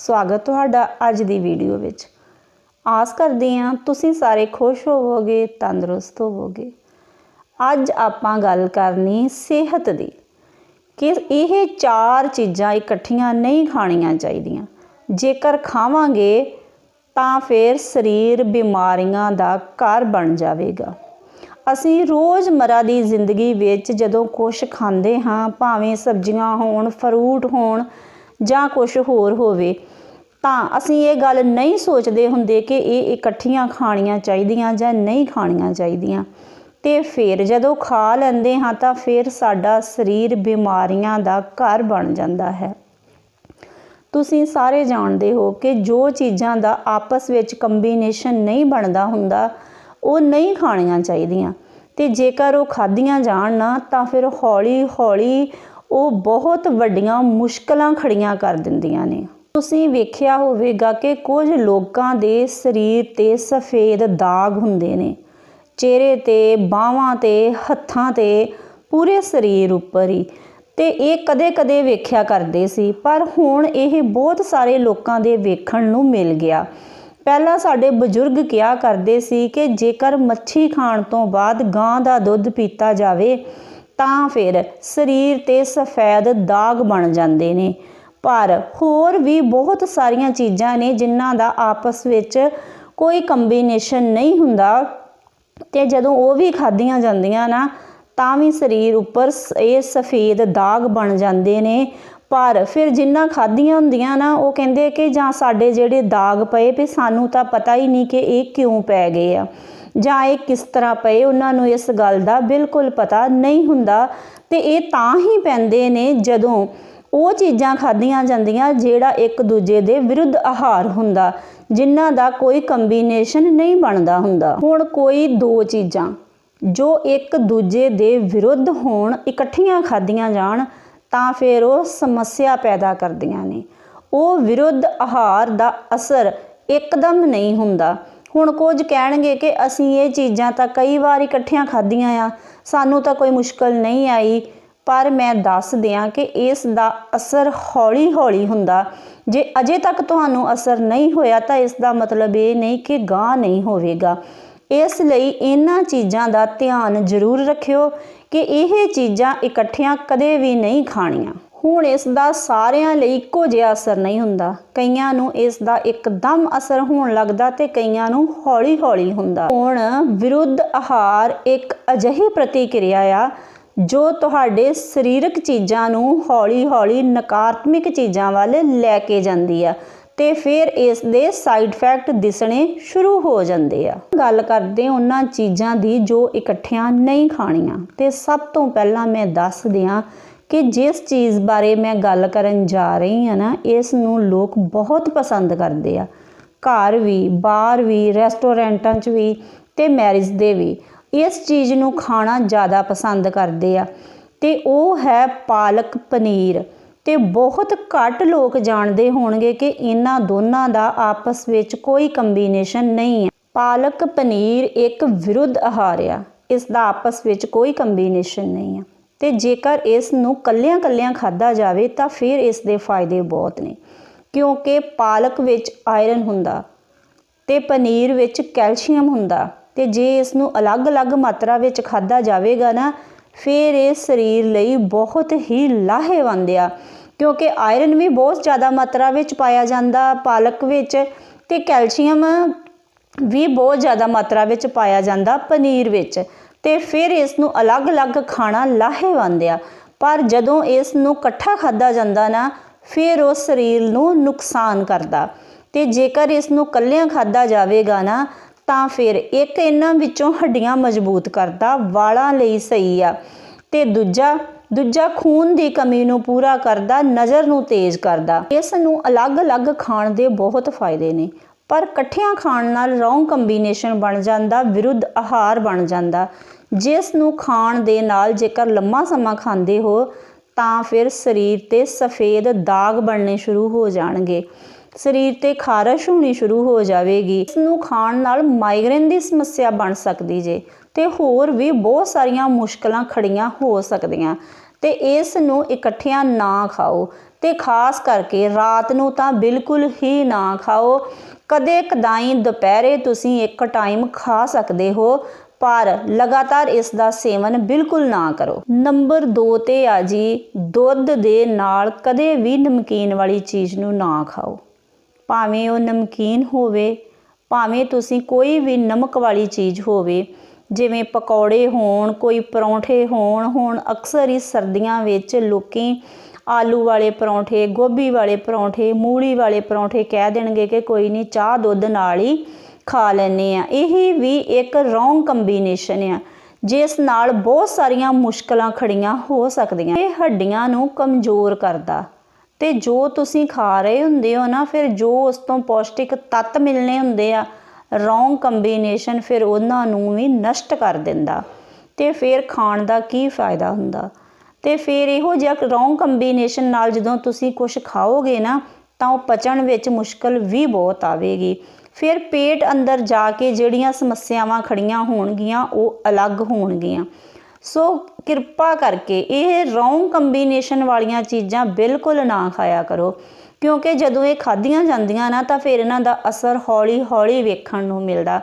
ਸਵਾਗਤ ਤੁਹਾਡਾ ਅੱਜ ਦੀ ਵੀਡੀਓ ਵਿੱਚ। ਆਸ ਕਰਦੇ ਹਾਂ ਤੁਸੀਂ ਸਾਰੇ ਖੁਸ਼ ਹੋਵੋਗੇ, ਤੰਦਰੁਸਤ ਹੋਵੋਗੇ। ਅੱਜ ਆਪਾਂ ਗੱਲ ਕਰਨੀ ਸਿਹਤ ਦੀ, ਕਿ ਇਹ ਚਾਰ ਚੀਜ਼ਾਂ ਇਕੱਠੀਆਂ ਨਹੀਂ ਖਾਣੀਆਂ ਚਾਹੀਦੀਆਂ। ਜੇਕਰ ਖਾਵਾਂਗੇ ਤਾਂ ਫਿਰ ਸਰੀਰ ਬਿਮਾਰੀਆਂ ਦਾ ਘਰ ਬਣ ਜਾਵੇਗਾ। ਅਸੀਂ ਰੋਜ਼ਮਰਾ ਦੀ ਜ਼ਿੰਦਗੀ ਵਿੱਚ ਜਦੋਂ ਕੁਝ ਖਾਂਦੇ ਹਾਂ, ਭਾਵੇਂ ਸਬਜ਼ੀਆਂ ਹੋਣ, ਫਰੂਟ ਹੋਣ ਜਾਂ ਕੁਝ ਹੋਰ ਹੋਵੇ, ਤਾਂ ਅਸੀਂ ਇਹ ਗੱਲ ਨਹੀਂ ਸੋਚਦੇ ਹੁੰਦੇ ਕਿ ਇਹ ਇਕੱਠੀਆਂ ਖਾਣੀਆਂ ਚਾਹੀਦੀਆਂ ਜਾਂ ਨਹੀਂ ਖਾਣੀਆਂ ਚਾਹੀਦੀਆਂ। ਤੇ ਫਿਰ ਜਦੋਂ ਖਾ ਲੈਂਦੇ ਹਾਂ, ਤਾਂ ਫਿਰ ਸਾਡਾ ਸਰੀਰ ਬਿਮਾਰੀਆਂ ਦਾ ਘਰ ਬਣ ਜਾਂਦਾ ਹੈ। ਤੁਸੀਂ ਸਾਰੇ ਜਾਣਦੇ ਹੋ ਕਿ ਜੋ ਚੀਜ਼ਾਂ ਦਾ ਆਪਸ ਵਿੱਚ ਕੰਬੀਨੇਸ਼ਨ ਨਹੀਂ ਬਣਦਾ ਹੁੰਦਾ, ਉਹ ਨਹੀਂ ਖਾਣੀਆਂ ਚਾਹੀਦੀਆਂ। ਤੇ ਜੇਕਰ ਉਹ ਖਾਧੀਆਂ ਜਾਣ ਨਾ, ਤਾਂ ਫਿਰ ਹੌਲੀ ਹੌਲੀ ਉਹ ਬਹੁਤ ਵੱਡੀਆਂ ਮੁਸ਼ਕਲਾਂ ਖੜੀਆਂ ਕਰ ਦਿੰਦੀਆਂ ਨੇ। ਤੁਸੀਂ ਵੇਖਿਆ ਹੋਵੇਗਾ ਕਿ ਕੁਝ ਲੋਕਾਂ ਦੇ ਸਰੀਰ ਤੇ ਸਫੇਦ ਦਾਗ ਹੁੰਦੇ ਨੇ। ਚਿਹਰੇ ਤੇ, ਬਾਹਾਂ ਤੇ, ਹੱਥਾਂ ਤੇ, ਪੂਰੇ ਸਰੀਰ ਉੱਪਰ ਹੀ। ਤੇ ਇਹ ਕਦੇ-ਕਦੇ ਵੇਖਿਆ ਕਰਦੇ ਸੀ, ਪਰ ਹੁਣ ਇਹ ਬਹੁਤ ਸਾਰੇ ਲੋਕਾਂ ਦੇ ਵੇਖਣ ਨੂੰ ਮਿਲ ਗਿਆ। ਪਹਿਲਾਂ ਸਾਡੇ ਬਜ਼ੁਰਗ ਕਿਹਾ ਕਰਦੇ ਸੀ ਕਿ ਜੇਕਰ ਮੱਛੀ ਖਾਣ ਤੋਂ ਬਾਅਦ ਗਾਂ ਦਾ ਦੁੱਧ ਪੀਤਾ ਜਾਵੇ ਤਾਂ ਫਿਰ ਸਰੀਰ ਤੇ ਸਫੈਦ ਦਾਗ ਬਣ ਜਾਂਦੇ ਨੇ। ਪਰ ਹੋਰ ਵੀ ਬਹੁਤ ਸਾਰੀਆਂ ਚੀਜ਼ਾਂ ਨੇ ਜਿਨ੍ਹਾਂ ਦਾ ਆਪਸ ਵਿੱਚ ਕੋਈ ਕੰਬੀਨੇਸ਼ਨ ਨਹੀਂ ਹੁੰਦਾ ਤੇ ਜਦੋਂ ਉਹ ਵੀ ਖਾਧੀਆਂ ਜਾਂਦੀਆਂ ਨਾ, ਤਾਂ ਵੀ ਸਰੀਰ ਉੱਪਰ ਇਹ ਸਫੇਦ ਦਾਗ ਬਣ ਜਾਂਦੇ ਨੇ। ਪਰ ਫਿਰ ਜਿੰਨਾ ਖਾਧੀਆਂ ਹੁੰਦੀਆਂ ਨਾ, ਉਹ ਕਹਿੰਦੇ ਕਿ ਜਾਂ ਸਾਡੇ ਜਿਹੜੇ ਦਾਗ ਪਏ ਵੀ ਸਾਨੂੰ ਤਾਂ ਪਤਾ ਹੀ ਨਹੀਂ ਕਿ ਇਹ ਕਿਉਂ ਪੈ ਗਏ ਆ। ਜਾਂ ਇਹ ਕਿਸ ਤਰ੍ਹਾਂ ਪਏ, ਉਹਨਾਂ ਨੂੰ ਇਸ ਗੱਲ ਦਾ ਬਿਲਕੁਲ ਪਤਾ ਨਹੀਂ ਹੁੰਦਾ। ਤੇ ਇਹ ਤਾਂ ਹੀ ਪੈਂਦੇ ਨੇ ਜਦੋਂ ਉਹ ਚੀਜ਼ਾਂ ਖਾਧੀਆਂ ਜਾਂਦੀਆਂ ਜਿਹੜਾ ਇੱਕ ਦੂਜੇ ਦੇ ਵਿਰੁੱਧ ਆਹਾਰ ਹੁੰਦਾ, ਜਿਨ੍ਹਾਂ ਦਾ ਕੋਈ ਕੰਬੀਨੇਸ਼ਨ ਨਹੀਂ ਬਣਦਾ ਹੁੰਦਾ। ਹੁਣ ਕੋਈ ਦੋ ਚੀਜ਼ਾਂ, ਜੋ ਇੱਕ ਦੂਜੇ ਦੇ ਵਿਰੁੱਧ ਹੋਣ, ਇਕੱਠੀਆਂ ਖਾਧੀਆਂ ਜਾਣ, ਤਾਂ ਫਿਰ ਉਹ ਸਮੱਸਿਆ ਪੈਦਾ ਕਰਦੀਆਂ ਨੇ। ਉਹ ਵਿਰੁੱਧ ਆਹਾਰ ਦਾ ਅਸਰ ਇੱਕਦਮ ਨਹੀਂ ਹੁੰਦਾ। ਹੁਣ ਕੁਝ ਕਹਿਣਗੇ ਕਿ ਅਸੀਂ ਇਹ ਚੀਜ਼ਾਂ ਤਾਂ ਕਈ ਵਾਰ ਇਕੱਠੀਆਂ ਖਾਧੀਆਂ ਆ, ਸਾਨੂੰ ਤਾਂ ਕੋਈ ਮੁਸ਼ਕਲ ਨਹੀਂ ਆਈ, ਪਰ ਮੈਂ ਦੱਸ ਦਿਆਂ ਕਿ ਇਸ ਦਾ ਅਸਰ ਹੌਲੀ-ਹੌਲੀ ਹੁੰਦਾ। ਜੇ ਅਜੇ ਤੱਕ ਤੁਹਾਨੂੰ ਅਸਰ ਨਹੀਂ ਹੋਇਆ ਤਾਂ ਇਸ ਦਾ ਮਤਲਬ ਇਹ ਨਹੀਂ ਕਿ ਗਾਂ ਨਹੀਂ ਹੋਵੇਗਾ। ਇਸ ਲਈ ਇਹਨਾਂ ਚੀਜ਼ਾਂ ਦਾ ਧਿਆਨ ਜ਼ਰੂਰ ਰੱਖਿਓ ਕਿ ਇਹ ਚੀਜ਼ਾਂ ਇਕੱਠੀਆਂ ਕਦੇ ਵੀ ਨਹੀਂ ਖਾਣੀਆਂ। ਹੁਣ ਇਸ ਦਾ ਸਾਰਿਆਂ ਲਈ ਇੱਕੋ ਜਿਹਾ ਅਸਰ ਨਹੀਂ ਹੁੰਦਾ। ਕਈਆਂ ਨੂੰ ਇਸ ਦਾ ਇੱਕਦਮ ਅਸਰ ਹੋਣ ਲੱਗਦਾ ਤੇ ਕਈਆਂ ਨੂੰ ਹੌਲੀ-ਹੌਲੀ ਹੁੰਦਾ। ਹੁਣ ਵਿਰੁੱਧ ਆਹਾਰ ਇੱਕ ਅਜਿਹੀ ਪ੍ਰਤੀਕਿਰਿਆ ਆ, ਜੋ ਤੁਹਾਡੇ ਸਰੀਰਕ ਚੀਜ਼ਾਂ ਨੂੰ ਹੌਲੀ-ਹੌਲੀ ਨਕਾਰਾਤਮਕ ਚੀਜ਼ਾਂ ਵੱਲ ਲੈ ਕੇ ਜਾਂਦੀ ਆ ਤੇ ਫਿਰ ਇਸ ਦੇ ਸਾਈਡ ਇਫੈਕਟ ਦਿਸਣੇ ਸ਼ੁਰੂ ਹੋ ਜਾਂਦੇ ਆ। ਗੱਲ ਕਰਦੇ ਉਹਨਾਂ ਚੀਜ਼ਾਂ ਦੀ ਜੋ ਇਕੱਠਿਆਂ ਨਹੀਂ ਖਾਣੀਆਂ। ਤੇ ਸਭ ਤੋਂ ਪਹਿਲਾਂ ਮੈਂ ਦੱਸ ਦਿਆਂ ਕਿ ਜਿਸ ਚੀਜ਼ ਬਾਰੇ ਮੈਂ ਗੱਲ ਕਰਨ ਜਾ ਰਹੀ ਹਾਂ ਨਾ, ਇਸ ਨੂੰ ਲੋਕ ਬਹੁਤ ਪਸੰਦ ਕਰਦੇ ਆ। ਘਰ ਵੀ, ਬਾਹਰ ਵੀ, ਰੈਸਟੋਰੈਂਟਾਂ 'ਚ ਵੀ ਤੇ ਮੈਰਿਜ ਦੇ ਵੀ ਇਸ ਚੀਜ਼ ਨੂੰ ਖਾਣਾ ਜ਼ਿਆਦਾ ਪਸੰਦ ਕਰਦੇ ਆ। ਤੇ ਉਹ ਹੈ ਪਾਲਕ ਪਨੀਰ। ਤੇ ਬਹੁਤ ਘੱਟ ਲੋਕ ਜਾਣਦੇ ਹੋਣਗੇ ਕਿ ਇਹਨਾਂ ਦੋਨਾਂ ਦਾ ਆਪਸ ਵਿੱਚ ਕੋਈ ਕੰਬੀਨੇਸ਼ਨ ਨਹੀਂ ਹੈ। ਪਾਲਕ ਪਨੀਰ ਇੱਕ ਵਿਰੁੱਧ ਆਹਾਰ ਆ। ਇਸ ਦਾ ਆਪਸ ਵਿੱਚ ਕੋਈ ਕੰਬੀਨੇਸ਼ਨ ਨਹੀਂ ਹੈ ਤੇ ਜੇਕਰ ਇਸ ਨੂੰ ਕੱਲਿਆਂ-ਕੱਲਿਆਂ ਖਾਦਾ ਜਾਵੇ, ਤਾਂ ਫਿਰ ਇਸ ਦੇ ਫਾਇਦੇ ਬਹੁਤ ਨੇ। ਕਿਉਂਕਿ ਪਾਲਕ ਵਿੱਚ ਆਇਰਨ ਹੁੰਦਾ ਤੇ ਪਨੀਰ ਵਿੱਚ ਕੈਲਸ਼ੀਅਮ ਹੁੰਦਾ ਤੇ ਜੇ ਇਸ ਨੂੰ ਅਲੱਗ-ਅਲੱਗ ਮਾਤਰਾ ਵਿੱਚ ਖਾਦਾ ਜਾਵੇਗਾ ਨਾ, ਫਿਰ ਇਹ ਸਰੀਰ ਲਈ ਬਹੁਤ ਹੀ ਲਾਹੇਵੰਦ ਆ। ਕਿਉਂਕਿ ਆਇਰਨ ਵੀ ਬਹੁਤ ਜ਼ਿਆਦਾ ਮਾਤਰਾ ਵਿੱਚ ਪਾਇਆ ਜਾਂਦਾ ਪਾਲਕ ਵਿੱਚ ਤੇ ਕੈਲਸ਼ੀਅਮ ਵੀ ਬਹੁਤ ਜ਼ਿਆਦਾ ਮਾਤਰਾ ਵਿੱਚ ਪਾਇਆ ਜਾਂਦਾ ਪਨੀਰ ਵਿੱਚ। ਤੇ ਫਿਰ ਇਸ ਨੂੰ ਅਲੱਗ-ਅਲੱਗ ਖਾਣਾ ਲਾਹੇਵੰਦ ਆ। ਪਰ ਜਦੋਂ ਇਸ ਨੂੰ ਇਕੱਠਾ ਖਾਦਾ ਜਾਂਦਾ ਨਾ, ਫਿਰ ਉਹ ਸਰੀਰ ਨੂੰ ਨੁਕਸਾਨ ਕਰਦਾ। ਤੇ ਜੇਕਰ ਇਸ ਨੂੰ ਕੱਲਿਆਂ ਖਾਦਾ ਜਾਵੇਗਾ ਨਾ, ਤਾਂ ਫਿਰ ਇੱਕ ਇਹਨਾਂ ਵਿੱਚੋਂ ਹੱਡੀਆਂ ਮਜ਼ਬੂਤ ਕਰਦਾ, ਵਾਲਾਂ ਲਈ ਸਹੀ ਆ। ਤੇ ਦੂਜਾ ਦੂਜਾ ਖੂਨ ਦੀ ਕਮੀ ਨੂੰ ਪੂਰਾ ਕਰਦਾ, ਨਜ਼ਰ ਨੂੰ ਤੇਜ਼ ਕਰਦਾ। ਇਸ ਨੂੰ ਅਲੱਗ-ਅਲੱਗ ਖਾਣ ਦੇ ਬਹੁਤ ਫਾਇਦੇ ਨੇ। ਪਰ ਇਕੱਠਿਆਂ ਖਾਣ ਨਾਲ ਰੋਂਗ ਕੰਬੀਨੇਸ਼ਨ ਬਣ ਜਾਂਦਾ, ਵਿਰੁੱਧ ਆਹਾਰ ਬਣ ਜਾਂਦਾ। ਜਿਸ ਨੂੰ ਖਾਣ ਦੇ ਨਾਲ ਜੇਕਰ ਲੰਮਾ ਸਮਾਂ ਖਾਂਦੇ ਹੋ, ਤਾਂ ਫਿਰ ਸਰੀਰ ਤੇ ਸਫੇਦ ਦਾਗ ਬਣਨੇ ਸ਼ੁਰੂ ਹੋ ਜਾਣਗੇ। ਸਰੀਰ ਤੇ ਖਾਰਸ਼ ਹੋਣੀ ਸ਼ੁਰੂ ਹੋ ਜਾਵੇਗੀ। ਇਸ ਨੂੰ ਖਾਣ ਨਾਲ ਮਾਈਗ੍ਰੇਨ ਦੀ ਸਮੱਸਿਆ ਬਣ ਸਕਦੀ ਜੇ, ਤੇ ਹੋਰ ਵੀ ਬਹੁਤ ਸਾਰੀਆਂ ਮੁਸ਼ਕਲਾਂ ਖੜੀਆਂ ਹੋ ਸਕਦੀਆਂ। ਤੇ ਇਸ ਨੂੰ ਇਕੱਠਿਆਂ ਨਾ ਖਾਓ। ਤੇ ਖਾਸ ਕਰਕੇ ਰਾਤ ਨੂੰ ਤਾਂ ਬਿਲਕੁਲ ਹੀ ਨਾ ਖਾਓ। ਕਦੇ ਕਦਾਈ ਦੁਪਹਿਰੇ ਤੁਸੀਂ ਇੱਕ ਟਾਈਮ ਖਾ ਸਕਦੇ ਹੋ, ਪਰ ਲਗਾਤਾਰ ਇਸ ਦਾ ਸੇਵਨ ਬਿਲਕੁਲ ਨਾ ਕਰੋ। ਨੰਬਰ 2 ਤੇ ਆ ਜੀ, ਦੁੱਧ ਦੇ ਨਾਲ ਕਦੇ ਵੀ ਨਮਕੀਨ ਵਾਲੀ ਚੀਜ਼ ਨੂੰ ਨਾ ਖਾਓ। ਭਾਵੇਂ ਉਹ ਨਮਕੀਨ ਹੋਵੇ, ਭਾਵੇਂ ਤੁਸੀਂ ਕੋਈ ਵੀ ਨਮਕ ਵਾਲੀ ਚੀਜ਼ ਹੋਵੇ, ਜਿਵੇਂ ਪਕੌੜੇ ਹੋਣ, ਕੋਈ ਪਰੌਂਠੇ ਹੋਣ, ਹੁਣ ਅਕਸਰ ਹੀ ਸਰਦੀਆਂ ਵਿੱਚ ਲੋਕੀ ਆਲੂ ਵਾਲੇ ਪਰੌਂਠੇ, ਗੋਭੀ ਵਾਲੇ ਪਰੌਂਠੇ, ਮੂਲੀ ਵਾਲੇ ਪਰੌਂਠੇ ਕਹਿ ਦੇਣਗੇ ਕਿ ਕੋਈ ਨਹੀਂ ਚਾਹ ਦੁੱਧ ਨਾਲ ਹੀ ਖਾ ਲੈਨੇ ਆ। ਇਹ ਵੀ ਇੱਕ ਰੋਂਗ ਕੰਬੀਨੇਸ਼ਨ ਆ। ਜਿਸ ਨਾਲ ਬਹੁਤ ਸਾਰੀਆਂ ਮੁਸ਼ਕਲਾਂ ਖੜੀਆਂ ਹੋ ਸਕਦੀਆਂ। ਇਹ ਹੱਡੀਆਂ ਨੂੰ ਕਮਜ਼ੋਰ ਕਰਦਾ। ਤੇ ਜੋ ਤੁਸੀਂ ਖਾ ਰਹੇ ਹੁੰਦੇ ਹੋ ਨਾ, ਫਿਰ ਜੋ ਉਸ ਤੋਂ ਪੌਸ਼ਟਿਕ ਤੱਤ ਮਿਲਨੇ ਹੁੰਦੇ ਆ ਰੋਂਗ ਕੰਬੀਨੇਸ਼ਨ ਫਿਰ ਉਹਨਾਂ ਨੂੰ ਵੀ ਨਸ਼ਟ ਕਰ ਦਿੰਦਾ। ਤੇ ਫਿਰ ਖਾਣ ਦਾ ਕੀ ਫਾਇਦਾ ਹੁੰਦਾ? ਤੇ ਫਿਰ ਇਹੋ ਜਿਹਾ ਰੋਂਗ ਕੰਬੀਨੇਸ਼ਨ ਨਾਲ ਜਦੋਂ ਤੁਸੀਂ ਕੁਝ ਖਾਓਗੇ ਨਾ, ਤਾਂ ਉਹ ਪਚਣ ਵਿੱਚ ਮੁਸ਼ਕਲ ਵੀ ਬਹੁਤ ਆਵੇਗੀ। ਫਿਰ ਪੇਟ ਅੰਦਰ ਜਾ ਕੇ ਜਿਹੜੀਆਂ ਸਮੱਸਿਆਵਾਂ ਖੜੀਆਂ ਹੋਣਗੀਆਂ, ਉਹ ਅਲੱਗ ਹੋਣਗੀਆਂ। ਸੋ ਕਿਰਪਾ ਕਰਕੇ ਇਹ ਰੋਂਗ ਕੰਬੀਨੇਸ਼ਨ ਵਾਲੀਆਂ ਚੀਜ਼ਾਂ ਬਿਲਕੁਲ ਨਾ ਖਾਇਆ ਕਰੋ। ਕਿਉਂਕਿ ਜਦੋਂ ਇਹ ਖਾਧੀਆਂ ਜਾਂਦੀਆਂ ਨਾ, ਤਾਂ ਫਿਰ ਇਹਨਾਂ ਦਾ ਅਸਰ ਹੌਲੀ-ਹੌਲੀ ਵੇਖਣ ਨੂੰ ਮਿਲਦਾ।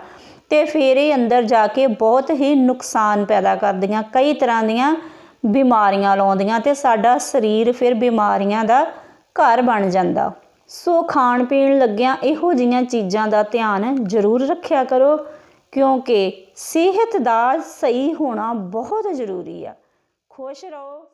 ਤੇ ਫਿਰ ਇਹ ਅੰਦਰ ਜਾ ਕੇ ਬਹੁਤ ਹੀ ਨੁਕਸਾਨ ਪੈਦਾ ਕਰਦੀਆਂ, ਕਈ ਤਰ੍ਹਾਂ ਦੀਆਂ ਬਿਮਾਰੀਆਂ ਲਾਉਂਦੀਆਂ ਤੇ ਸਾਡਾ ਸਰੀਰ ਫਿਰ ਬਿਮਾਰੀਆਂ ਦਾ ਘਰ ਬਣ ਜਾਂਦਾ। ਸੋ ਖਾਣ ਪੀਣ ਲੱਗਿਆਂ ਇਹੋ ਜਿਹੀਆਂ ਚੀਜ਼ਾਂ ਦਾ ਧਿਆਨ ਜ਼ਰੂਰ ਰੱਖਿਆ ਕਰੋ, ਕਿਉਂਕਿ ਸਿਹਤ ਦਾ ਸਹੀ ਹੋਣਾ ਬਹੁਤ ਜ਼ਰੂਰੀ ਆ। ਖੁਸ਼ ਰਹੋ।